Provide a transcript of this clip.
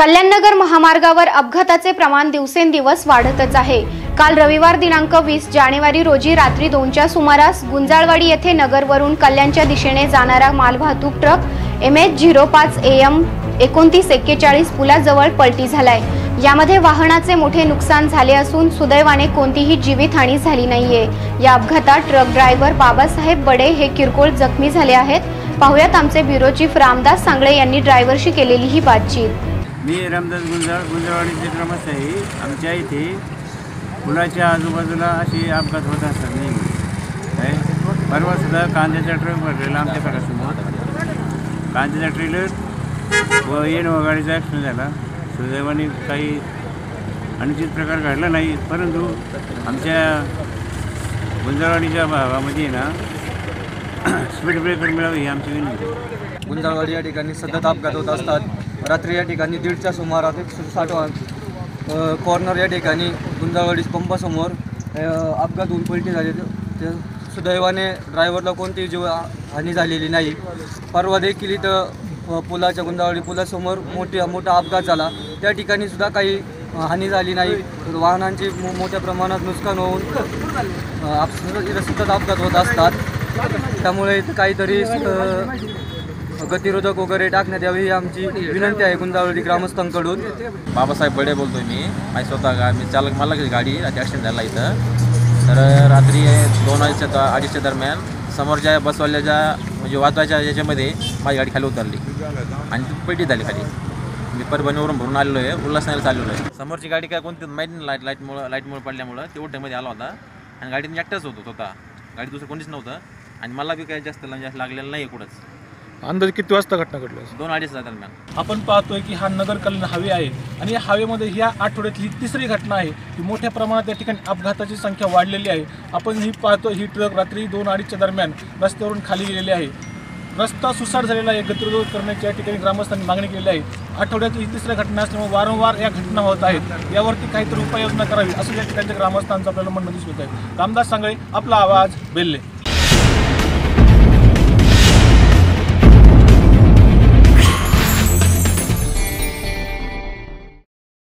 कल्याणनगर महामार्गावर अपघाताचे प्रमाण दिवसेंदिवस वाढतच आहे. काल रविवार दिनांक वीस जानेवारी रोजी रात्री दोनच्या सुमारास गुंजाळवाडी येथे नगरवरून कल्याणच्या दिशेने जाणारा मालवाहतूक ट्रक एम एच झिरो पाच ए एम एकोणतीस एक्केचाळीस पुलाजवळ पलटी झालाय. यामध्ये वाहनाचे मोठे नुकसान झाले असून सुदैवाने कोणतीही जीवितहानी झाली नाहीये. या अपघातात ट्रक ड्रायव्हर बाबासाहेब बडे हे किरकोळ जखमी झाले आहेत. पाहुयात आमचे ब्युरो चीफ रामदास सांगळे यांनी ड्रायव्हरशी केलेली ही बातचीत. मी रामदास गुंजाळ गुंजाळवाडीचे ग्रामस्थ आहे आमच्या इथे पुलाच्या आजूबाजूला असे अपघात होत असतात नेहमी. काय? परवा सुद्धा कांद्याचा ट्रक भरलेला आमच्या घरासमोर. कांद्याचा ट्रेलर व येण व गाडीचा ॲक्सिडेंट झाला. सुदैवाने काही अनुचित प्रकार घडला नाही परंतु आमच्या गुंजाळवाडीच्या भागामध्ये ना स्पीड ब्रेकर मिळावी ही आमची विनंती गुंजाळवाडी या ठिकाणी सतत अपघात होत असतात. रात्री या ठिकाणी दीडच्या सुमारात एक साठ कॉर्नर या ठिकाणी गुंजाळवाडी पंपासमोर अपघात होऊन पलटी झाली. ते सुदैवाने ड्रायव्हरला कोणतीही जीव हानी झालेली नाही. परवा देखील इथं पुलाच्या गुंजाळवाडी पुलासमोर मोठी मोठा अपघात झाला. त्या ठिकाणी सुद्धा काही हानी झाली नाही. वाहनांचे मो मोठ्या प्रमाणात नुकसान होऊन आप- सतत अपघात होत असतात. त्यामुळे इथं काहीतरी गतिरोधक वगैरे टाकण्यात यावी ही आमची विनंती आहे गुंजावळी ग्रामस्थांकडून. बाबासाहेब बडे बोलतोय मी. माझी स्वतः गा मी चालक मला गाडी ॲक्सिडेंट झाला इथं. तर रात्री दोन अडीचच्या अडीचच्या दरम्यान समोरच्या बसवाल्याच्या म्हणजे वाचवायच्या याच्यामध्ये माझी गाडी खाली उतरली. आणि ती पेटी झाली खाली. मी परभणीवरून भरून आलेलो आहे उल्हासनगर चाललेलो आहे. समोरची गाडी काय कोणती माहिती नाही लाइट लाईटमुळं लाईटमुळे पडल्यामुळं ते ओढ्यामध्ये आला होता. आणि गाडीत मी एकटाच होतो स्वतः. गाडी दुसरं कोणीच नव्हतं. आणि मला बी काही जास्त जास्त लागलेलं नाही आहे कुठंच. अंदाजे किती वाजता घटना घडली असेल? दोन अडीचच्या दरम्यान. आपण पाहतोय की हा नगर कल्याण हावे आहे आणि या हावेमध्ये ह्या आठवड्यातली तिसरी घटना आहे. की मोठ्या प्रमाणात या ठिकाणी अपघाताची संख्या वाढलेली आहे. आपण ही पाहतो ही ट्रक रात्री दोन अडीचच्या दरम्यान रस्त्यावरून खाली गेलेली आहे. रस्ता सुसाट झालेला आहे. गतिरोध करण्याची या ठिकाणी ग्रामस्थांनी मागणी केलेली आहे. आठवड्यातली ही तिसरी घटना असल्यामुळे वारंवार या घटना होत आहेत. यावरती काहीतरी उपाययोजना करावी असं या ठिकाणच्या ग्रामस्थांचं आपल्याला म्हणणं दिसत आहे. रामदास सांगळे आपला आवाज बेल्ले.